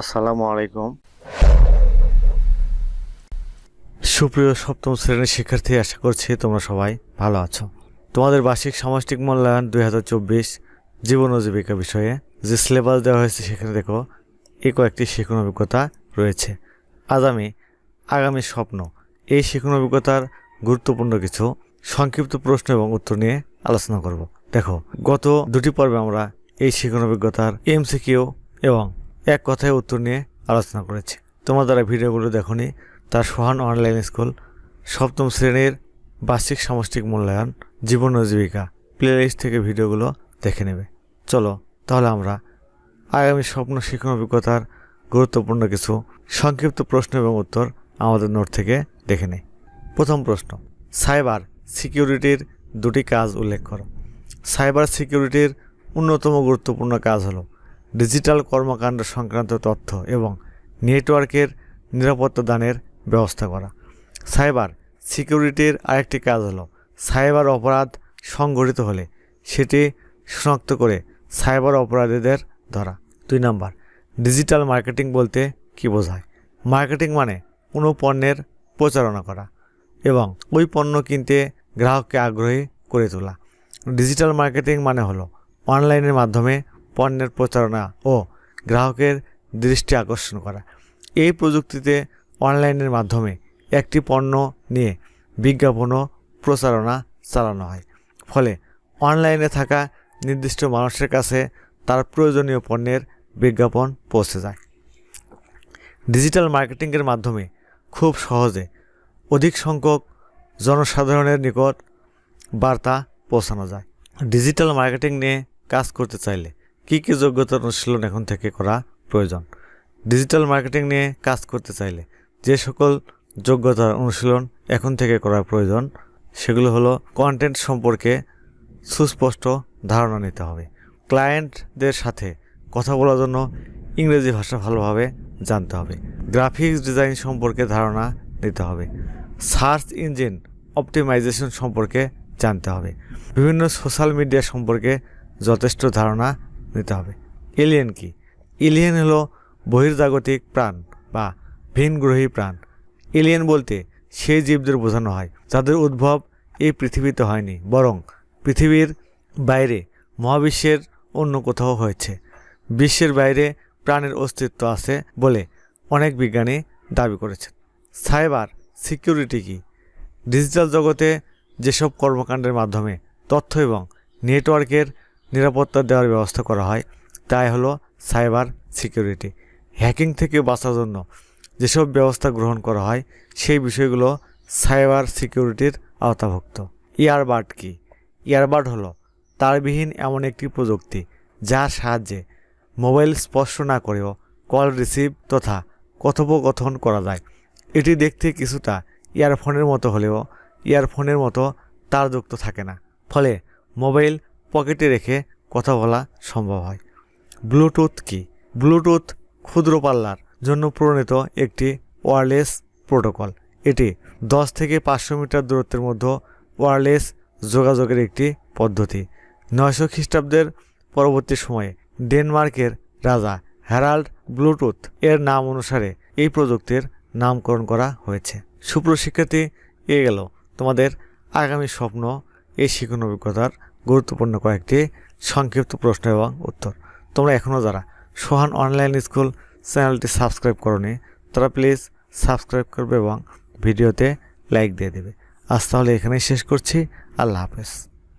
আসসালামু আলাইকুম। সুপ্রিয় সপ্তম শ্রেণির শিক্ষার্থী, আশা করছি তোমরা সবাই ভালো আছো। তোমাদের বার্ষিক সামষ্টিক মূল্যায়ন দুই হাজার চব্বিশ জীবন ও জীবিকা বিষয়ে যে সিলেবাস দেওয়া হয়েছে, সেখানে দেখো এ কয়েকটি শিক্ষণ অভিজ্ঞতা রয়েছে। আজ আমি আগামী স্বপ্ন, এই শিক্ষণ অভিজ্ঞতার গুরুত্বপূর্ণ কিছু সংক্ষিপ্ত প্রশ্ন এবং উত্তর নিয়ে আলোচনা করব। দেখো, গত দুটি পর্বে আমরা এই শিক্ষণ অভিজ্ঞতার এমসিকিউ এবং এক কথায় উত্তর নিয়ে আলোচনা করেছি। তোমার দ্বারা ভিডিওগুলো দেখনি তার সোহান অনলাইন স্কুল, সপ্তম শ্রেণির বার্ষিক সামষ্টিক মূল্যায়ন, জীবন ও জীবিকা প্লেলিস্ট থেকে ভিডিওগুলো দেখে নেবে। চলো, তাহলে আমরা আগামী স্বপ্ন, শিক্ষণ, অভিজ্ঞতার গুরুত্বপূর্ণ কিছু সংক্ষিপ্ত প্রশ্ন এবং উত্তর আমাদের নোট থেকে দেখে নেই। প্রথম প্রশ্ন, সাইবার সিকিউরিটির দুটি কাজ উল্লেখ করো। সাইবার সিকিউরিটির অন্যতম গুরুত্বপূর্ণ কাজ হলো ডিজিটাল কর্মকাণ্ড সংক্রান্ত তথ্য এবং নেটওয়ার্কের নিরাপত্তা দানের ব্যবস্থা করা। সাইবার সিকিউরিটির আরেকটি কাজ হলো, সাইবার অপরাধ সংঘটিত হলে সেটি শনাক্ত করে সাইবার অপরাধীদের ধরা। দুই নাম্বার, ডিজিটাল মার্কেটিং বলতে কী বোঝায়? মার্কেটিং মানে কোনো পণ্যের প্রচারণা করা এবং ওই পণ্য কিনতে গ্রাহককে আগ্রহী করে তোলা। ডিজিটাল মার্কেটিং মানে হলো, অনলাইনের মাধ্যমে পণ্যের প্রচারণা ও গ্রাহকের দৃষ্টি আকর্ষণ করা। এই প্রযুক্তিতে অনলাইনের মাধ্যমে একটি পণ্য নিয়ে বিজ্ঞাপন ও প্রচারণা চালানো হয়। ফলে অনলাইনে থাকা নির্দিষ্ট মানুষের কাছে তার প্রয়োজনীয় পণ্যের বিজ্ঞাপন পৌঁছে যায়। ডিজিটাল মার্কেটিংয়ের মাধ্যমে খুব সহজে অধিক সংখ্যক জনসাধারণের নিকট বার্তা পৌঁছানো যায়। ডিজিটাল মার্কেটিং নিয়ে কাজ করতে চাইলে কী কী যোগ্যতার অনুশীলন এখন থেকে করা প্রয়োজন? ডিজিটাল মার্কেটিং নিয়ে কাজ করতে চাইলে যে সকল যোগ্যতার অনুশীলন এখন থেকে করা প্রয়োজন, সেগুলো হলো কন্টেন্ট সম্পর্কে সুস্পষ্ট ধারণা নিতে হবে। ক্লায়েন্টদের সাথে কথা বলার জন্য ইংরেজি ভাষা ভালোভাবে জানতে হবে। গ্রাফিক্স ডিজাইন সম্পর্কে ধারণা নিতে হবে। সার্চ ইঞ্জিন অপটিমাইজেশন সম্পর্কে জানতে হবে। বিভিন্ন সোশ্যাল মিডিয়া সম্পর্কে যথেষ্ট ধারণা নিতে হবে। এলিয়েন কি? এলিয়েন হলো বহির্জাগতিক প্রাণ বা ভিনগ্রহী প্রাণ। এলিয়েন বলতে সেই জীবদের বোঝানো হয়, যাদের উদ্ভব এই পৃথিবীতে হয়নি, বরং পৃথিবীর বাইরে, মহাবিশ্বের অন্য কোথাও হয়েছে। বিশ্বের বাইরে প্রাণের অস্তিত্ব আছে বলে অনেক বিজ্ঞানী দাবি করেছেন। সাইবার সিকিউরিটি কি? ডিজিটাল জগতে যেসব কর্মকাণ্ডের মাধ্যমে তথ্য এবং নেটওয়ার্কের নিরাপত্তা দেওয়ার ব্যবস্থা করা হয়। তাই হলো সাইবার সিকিউরিটি। হ্যাকিং থেকে বাঁচার জন্য যেসব ব্যবস্থা গ্রহণ করা হয়, সেই বিষয়গুলো সাইবার সিকিউরিটির আওতাভুক্ত। ইয়ারবাড কি? ইয়ারবাড হলো তারবিহীন এমন একটি প্রযুক্তি যার সাহায্যে মোবাইল স্পর্শ না করেও কল রিসিভ তথা কথোপকথন করা যায়। এটি দেখতে কিছুটা ইয়ারফোনের মতো হলেও ইয়ারফোনের মতো তারযুক্ত থাকে না। ফলে মোবাইল পকেটে রেখে কথা বলা সম্ভব হয়। ব্লুটুথ কি? ব্লুটুথ ক্ষুদ্র পাল্লার জন্য প্রণীত একটি ওয়ারলেস প্রোটোকল। এটি দশ থেকে পাঁচশো মিটার দূরত্বের মধ্যে ওয়ারলেস যোগাযোগের একটি পদ্ধতি। নয়শো খ্রিস্টাব্দের পরবর্তী সময়ে ডেনমার্কের রাজা হ্যারাল্ড ব্লুটুথ এর নাম অনুসারে এই প্রযুক্তির নামকরণ করা হয়েছে। সুপ্রশিক্ষার্থী এ গেল তোমাদের আগামী স্বপ্ন এই শিক্ষণ অভিজ্ঞতার গুরুত্বপূর্ণ কয়েকটি সংক্ষিপ্ত প্রশ্ন এবং উত্তর। তোমরা এখনও যারা সোহান অনলাইন স্কুল চ্যানেলটি সাবস্ক্রাইব করনি, তারা প্লিজ সাবস্ক্রাইব করবে এবং ভিডিওতে লাইক দিয়ে দেবে। আজ তাহলে এখানেই শেষ করছি। আল্লাহ হাফেজ।